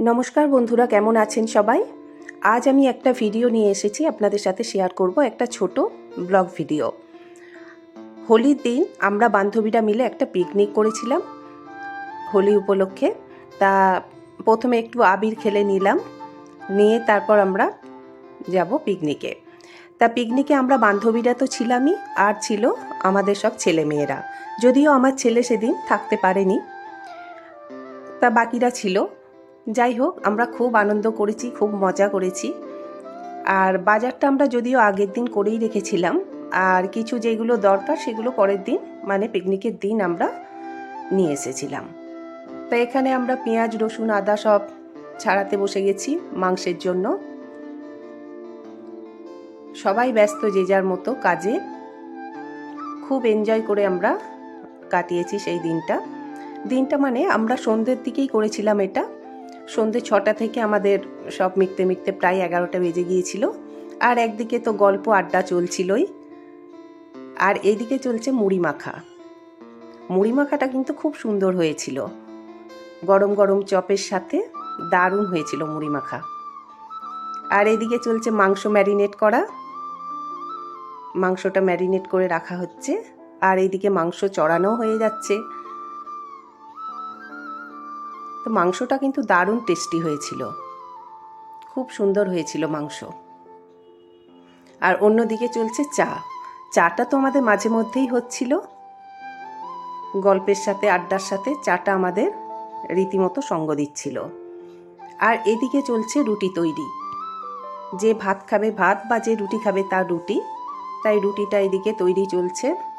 নমস্কার বন্ধুরা, কেমন আছেন সবাই? আজ আমি একটা ভিডিও নিয়ে এসেছি, আপনাদের সাথে শেয়ার করব একটা ছোট ব্লগ ভিডিও হোলির দিন আমরা বান্ধবীরা মিলে একটা পিকনিক করেছিলাম হোলি উপলক্ষে। তা প্রথমে একটু আবির খেলে নিলাম, নিয়ে তারপর আমরা যাব পিকনিকে তা পিকনিকে আমরা বান্ধবীরা তো ছিলামই, আর ছিল আমাদের সব ছেলেমেয়েরা। যদিও আমার ছেলে সেদিন থাকতে পারেনি, তা বাকিরা ছিল। যাই হোক, আমরা খুব আনন্দ করেছি, খুব মজা করেছি। আর বাজারটা আমরা যদিও আগের দিন করেই রেখেছিলাম, আর কিছু যেগুলো দরকার সেগুলো পরের দিন মানে পিকনিকের দিন আমরা নিয়ে এসেছিলাম। তো এখানে আমরা পেঁয়াজ, রসুন, আদা সব ছাড়াতে বসে গেছি মাংসের জন্য। সবাই ব্যস্ত যে যার মতো কাজে। খুব এনজয় করে আমরা কাটিয়েছি সেই দিনটা। দিনটা মানে আমরা সন্ধ্যের দিকেই করেছিলাম এটা। সন্ধ্যে ছটা থেকে আমাদের সব মিখতে মিটতে প্রায় এগারোটা বেজে গিয়েছিল। আর একদিকে তো গল্প আড্ডা চলছিলই, আর এইদিকে চলছে মুড়ি মাখা। মুড়ি মাখাটা কিন্তু খুব সুন্দর হয়েছিল। গরম গরম চপের সাথে দারুণ হয়েছিল মুড়ি মাখা। আর এদিকে চলছে মাংস ম্যারিনেট করা। মাংসটা ম্যারিনেট করে রাখা হচ্ছে, আর এইদিকে মাংস চড়ানো হয়ে যাচ্ছে। তো মাংসটা কিন্তু দারুণ টেস্টি হয়েছিল। খুব সুন্দর হয়েছিল মাংস। আর অন্যদিকে চলছে চা। চাটা তো আমাদের মাঝে মধ্যেই হচ্ছিল। গল্পের সাথে, আড্ডার সাথে চাটা আমাদের রীতিমতো সঙ্গ দিচ্ছিল। আর এদিকে চলছে রুটি তৈরি। যে ভাত খাবে ভাত বা যে রুটি খাবে তার রুটি। তাই রুটিটা এদিকে তৈরি চলছে।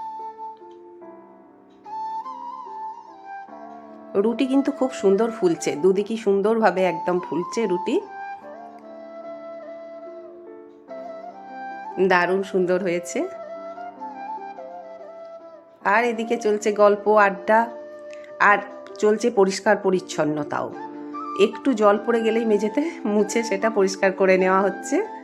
রুটি কিন্তু খুব সুন্দর ফুলছে। দুদিকই সুন্দরভাবে একদম ফুলছে রুটি। দারুণ সুন্দর হয়েছে। আর এদিকে চলছে গল্প, আড্ডা। আর চলছে পরিষ্কার পরিচ্ছন্নতাও। একটু জল পড়ে গেলেই মেঝেতে মুছে সেটা পরিষ্কার করে নেওয়া হচ্ছে।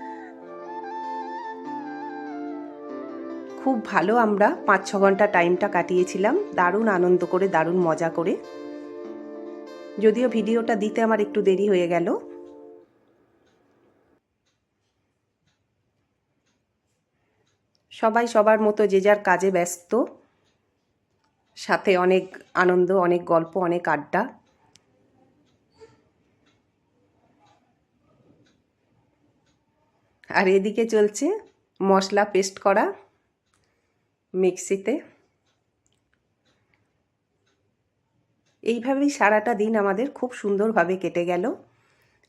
খুব ভালো আমরা পাঁচ ছ ঘণ্টা টাইমটা কাটিয়েছিলাম। দারুণ আনন্দ করে, দারুণ মজা করে। যদিও ভিডিওটা দিতে আমার একটু দেরি হয়ে গেল। সবাই সবার মতো যে যার কাজে ব্যস্ত। সাথে অনেক আনন্দ, অনেক গল্প, অনেক আড্ডা। আর এদিকে চলছে মশলা পেস্ট করা মিক্সিতে। এইভাবেই সারাটা দিন আমাদের খুব সুন্দরভাবে কেটে গেল।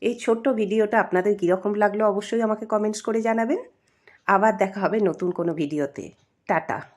এই ছোট্ট ভিডিওটা আপনাদের কীরকম লাগল অবশ্যই আমাকে কমেন্টস করে জানাবেন। আবার দেখা হবে নতুন কোনো ভিডিওতে। টাটা।